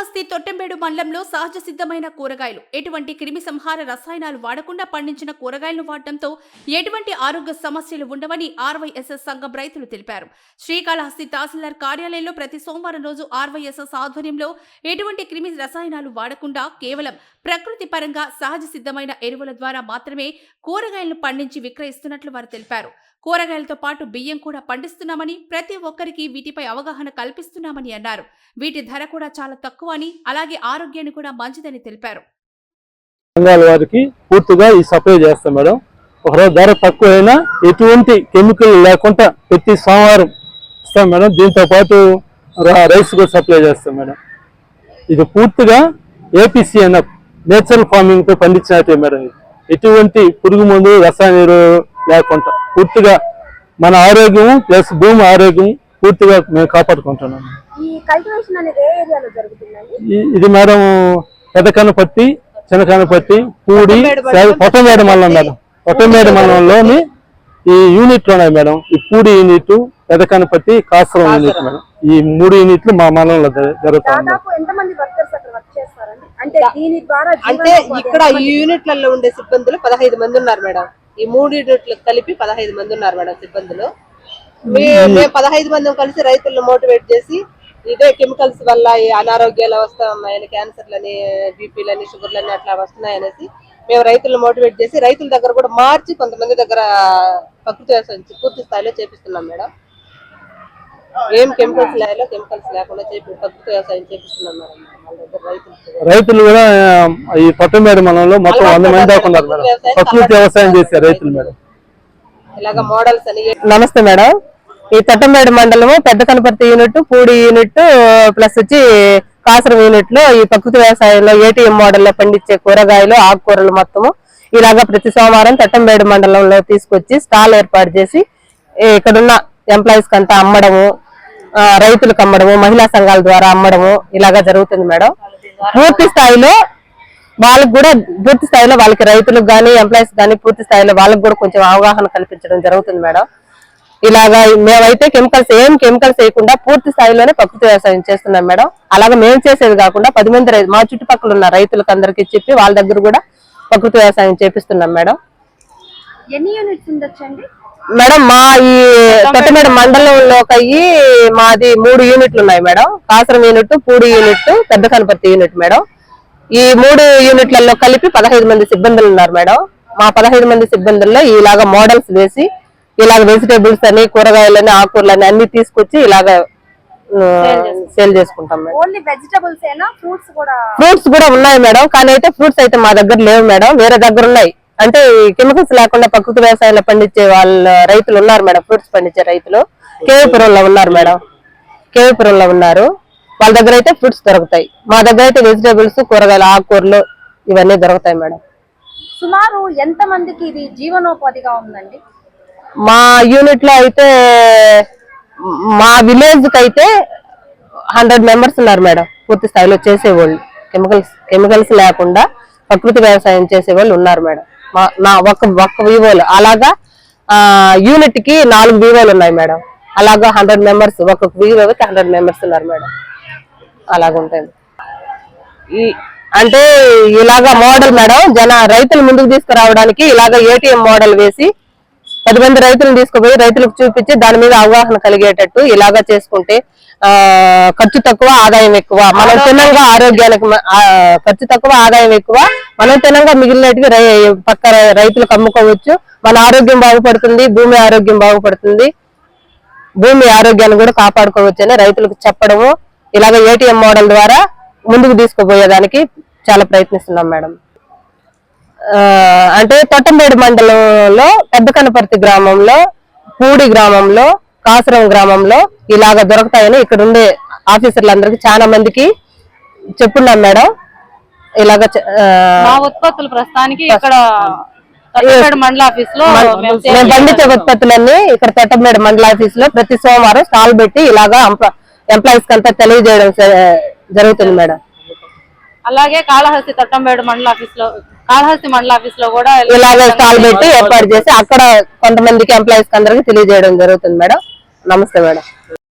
శ్రీకాళహస్తి తొట్టెంబేడు మండలంలో సహజ సిద్ధమైన కూరగాయలు. ఎటువంటి క్రిమి సంహార రసాయనాలు వాడకుండా పండించిన కూరగాయలను వాడటంతో ఎటువంటి ఆరోగ్య సమస్యలు ఉండవని ఆర్వైఎస్ఎస్ సంఘం రైతులు తెలిపారు. శ్రీకాళహస్తి తహసీల్దార్ కార్యాలయంలో ప్రతి సోమవారం రోజు ఆర్వైఎస్ఎస్ ఆధ్వర్యంలో ఎటువంటి క్రిమి రసాయనాలు వాడకుండా కేవలం ప్రకృతి పరంగా సహజ సిద్ధమైన ఎరువుల ద్వారా మాత్రమే కూరగాయలను పండించి విక్రయిస్తున్నట్లు వారు తెలిపారు. కూరగాయలతో పాటు బియ్యం కూడా పండిస్తున్నామని ప్రతి ఒక్కరికి వీటిపై అవగాహన కల్పిస్తున్నామని అన్నారు. వీటి ధర కూడా చాలా తక్కువ అని అలాగే ఆరోగ్యాన్ని కూడా మంచిదని తెలిపారు. సంఘాల వారికి పూర్తిగా ఈ సప్లై చేస్తాం మేడం. ఒకరోజు ధర తక్కువ అయినా ఎటువంటి కెమికల్ లేకుండా ప్రతి సోమవారం ఇస్తాం మేడం. దీంతో పాటు రైస్ కూడా సప్లై చేస్తాం మేడం. ఇది పూర్తిగా ఏపీసీఎన్ఎఫ్ నేచురల్ ఫార్మింగ్తో పండించినట్టే మేడం ఇది. ఎటువంటి పురుగు మందు రసాయన లేకుండా. పూర్తిగా మన ఆరోగ్యం ప్లస్ భూమి ఆరోగ్యం పూర్తిగా మేము కాపాడుకుంటున్నాం. ఇది మేడం పెదకనపత్తి చిన్నకనపత్తి పూడి పొట్టమేడ మండలం మేడం. పొట్టమేడ మండలంలోని ఈ యూనిట్లు ఉన్నాయి మేడం. ఈ Pudi unit Pedakanapathi Kasaram unit madam. ఈ మూడు యూనిట్లు మా మండలంలో జ- జరుగుతా ఉన్నాయి. దాదాపు ఎంతమంది వర్కర్స్ అక్కడ వర్క్ చేస్తారండి? అంటే దీని ద్వారా అంటే జీవనోపాధి ఇక్కడ ఈ యూనిట్లలో ఉండే సిబ్బందులు పదహైదు మంది ఉన్నారు మేడం. ఈ మూడు యూనిట్లకు కలిపి పదహైదు మంది ఉన్నారు మేడం సిబ్బందులు. మేము పదహైదు మంది కలిసి రైతులను మోటివేట్ చేసి ఇదే కెమికల్స్ వల్ల ఈ అనారోగ్యాలు వస్తా ఉన్నాయని క్యాన్సర్లని బీపీలని షుగర్లని అట్లా వస్తున్నాయనేసి మేము రైతులను మోటివేట్ చేసి రైతుల దగ్గర కూడా మార్చి కొంతమంది దగ్గర ప్రకృతి వ్యవసాయం పూర్తి స్థాయిలో చేపిస్తున్నాం మేడం. ఏం కెమికల్స్ లేలో కెమికల్స్ లేకుండా చేపి ప్రకృతి వ్యవసాయం చేపిస్తున్నాం మేడం రైతులు. రైతులు కూడా ఈ పొట్టమేడ మండలంలో మొత్తం వంద మంది దాకా ఉన్నారు మేడం. ప్రకృతి వ్యవసాయం చేసే రైతులు మేడం. ఇలాగ మోడల్స్ అని నమస్తే మేడం. ఈ తొట్టంబేడు మండలము Pedda Kanaparthi unit Pudi unit plus వచ్చి కాసరం యూనిట్లో ఈ ప్రకృతి వ్యవసాయంలో ఏటీఎం మోడల్లో పండించే కూరగాయలు ఆకుకూరలు మొత్తము ఇలాగా ప్రతి సోమవారం తట్టంబేడు మండలంలో తీసుకొచ్చి స్టాల్ ఏర్పాటు చేసి ఇక్కడున్న ఎంప్లాయీస్ కంతా అమ్మడము రైతులకు అమ్మడము మహిళా సంఘాల ద్వారా అమ్మడము ఇలాగా జరుగుతుంది మేడం. పూర్తి స్థాయిలో వాళ్ళకి కూడా పూర్తి స్థాయిలో వాళ్ళకి రైతులకు కానీ ఎంప్లాయీస్ కానీ పూర్తి స్థాయిలో వాళ్ళకి కూడా కొంచెం అవగాహన కల్పించడం జరుగుతుంది మేడం. ఇలాగా మేమైతే కెమికల్స్ ఏం కెమికల్స్ వేయకుండా పూర్తి స్థాయిలోనే ప్రకృతి వ్యవసాయం చేస్తున్నాం మేడం. అలాగే మేము చేసేది కాకుండా పది మంది మా చుట్టుపక్కల ఉన్న రైతులకు అందరికీ చెప్పి వాళ్ళ దగ్గర కూడా ప్రకృతి వ్యవసాయం చేపిస్తున్నాం మేడం. ఎన్ని యూనిట్స్ ఉండొచ్చండి? మేడం మా ఈ కొత్తమేడ మండలంలోకి అయ్యి మాది మూడు యూనిట్లు ఉన్నాయి madam. Kasaram unit Pudi unit Pedda Kanaparthi unit madam. ఈ మూడు యూనిట్లలో కలిపి పదహైదు మంది సిబ్బందులు ఉన్నారు మేడం. మా పదహైదు మంది సిబ్బందుల్లో ఇలాగ మోడల్స్ వేసి ఇలాగ వెజిటేబుల్స్ అని కూరగాయలని ఆకుకూరలని అన్ని తీసుకొచ్చి ఇలాగ సేల్ చేసుకుంటాం. ఫ్రూట్స్ కూడా ఉన్నాయి మేడం. కానీ అయితే ఫ్రూట్స్ అయితే మా దగ్గర లేవు మేడం. వేరే దగ్గర ఉన్నాయి. అంటే కెమికల్స్ లేకుండా ప్రకృతి వ్యవసాయంలో పండించే వాళ్ళ రైతులు ఉన్నారు మేడం ఫ్రూట్స్ పండించే రైతులు. కేవీపురంలో ఉన్నారు మేడం. కేవీపురంలో ఉన్నారు. వాళ్ళ దగ్గర అయితే ఫ్రూట్స్ దొరుకుతాయి. మా దగ్గర అయితే వెజిటేబుల్స్ కూరగాయలు ఆకుకూరలు ఇవన్నీ దొరుకుతాయి మేడం. సుమారు ఎంత మందికి ఇది జీవనోపాధిగా ఉందండి? మా యూనిట్లో అయితే మా విలేజ్కి అయితే హండ్రెడ్ మెంబర్స్ ఉన్నారు మేడం. పూర్తి స్థాయిలో చేసేవాళ్ళు. కెమికల్స్ కెమికల్స్ లేకుండా ప్రకృతి వ్యవసాయం చేసేవాళ్ళు ఉన్నారు మేడం. నా ఒక ఒక్క వివోలు. అలాగా యూనిట్కి నాలుగు వివోలు ఉన్నాయి మేడం. అలాగా హండ్రెడ్ మెంబర్స్ ఒక్కొక్క వివోకి హండ్రెడ్ మెంబర్స్ ఉన్నారు మేడం. అలాగుంటుంది ఈ అంటే ఇలాగా మోడల్ మేడం జన రైతులు ముందుకు తీసుకురావడానికి ఇలాగ ఏటీఎం మోడల్ వేసి పది మంది రైతులను తీసుకుపోయి రైతులకు చూపించి దాని మీద అవగాహన కలిగేటట్టు ఇలాగా చేసుకుంటే ఖర్చు తక్కువ ఆదాయం ఎక్కువ. మనం తినంగా ఆరోగ్యానికి ఖర్చు తక్కువ ఆదాయం ఎక్కువ. మనం తినంగా మిగిలినట్టుగా పక్క రైతులకు అమ్ముకోవచ్చు. మన ఆరోగ్యం బాగుపడుతుంది భూమి ఆరోగ్యం బాగుపడుతుంది. భూమి ఆరోగ్యాన్ని కూడా కాపాడుకోవచ్చు అని రైతులకు చెప్పడము. ఇలాగ ఏటీఎం మోడల్ ద్వారా ముందుకు తీసుకుపోయేదానికి చాలా ప్రయత్నిస్తున్నాం మేడం. ఆ, అంటే తొట్టంబేడు మండలంలో పెద్ద కనపర్తి గ్రామంలో పూడి గ్రామంలో కాసురం గ్రామంలో ఇలాగ దొరుకుతాయని ఇక్కడ ఉండే ఆఫీసర్లందరికీ చాలా మందికి చెప్పున్నాం మేడం. ఇలాగ ఉత్పత్తులు ప్రస్తుతానికి ఇక్కడ మండల ఆఫీస్లో మేము పండించే ఉత్పత్తులన్నీ ఇక్కడ తొట్టంబేడు మండల ఆఫీస్లో ప్రతి సోమవారం స్టాల్ పెట్టి ఇలాగా ఎంప్లాయీస్ కంతా తెలియజేయడం జరుగుతుంది మేడం. అలాగే కాళహస్తి తట్టంబేడు మండల ఆఫీస్లో కాళహస్తి మండల ఆఫీస్లో కూడా ఇలాగ స్టాల్ పెట్టి ఏర్పాటు చేసి అక్కడ కొంతమందికి ఎంప్లాయీస్ అందరికి తెలియజేయడం జరుగుతుంది మేడం. నమస్తే మేడం.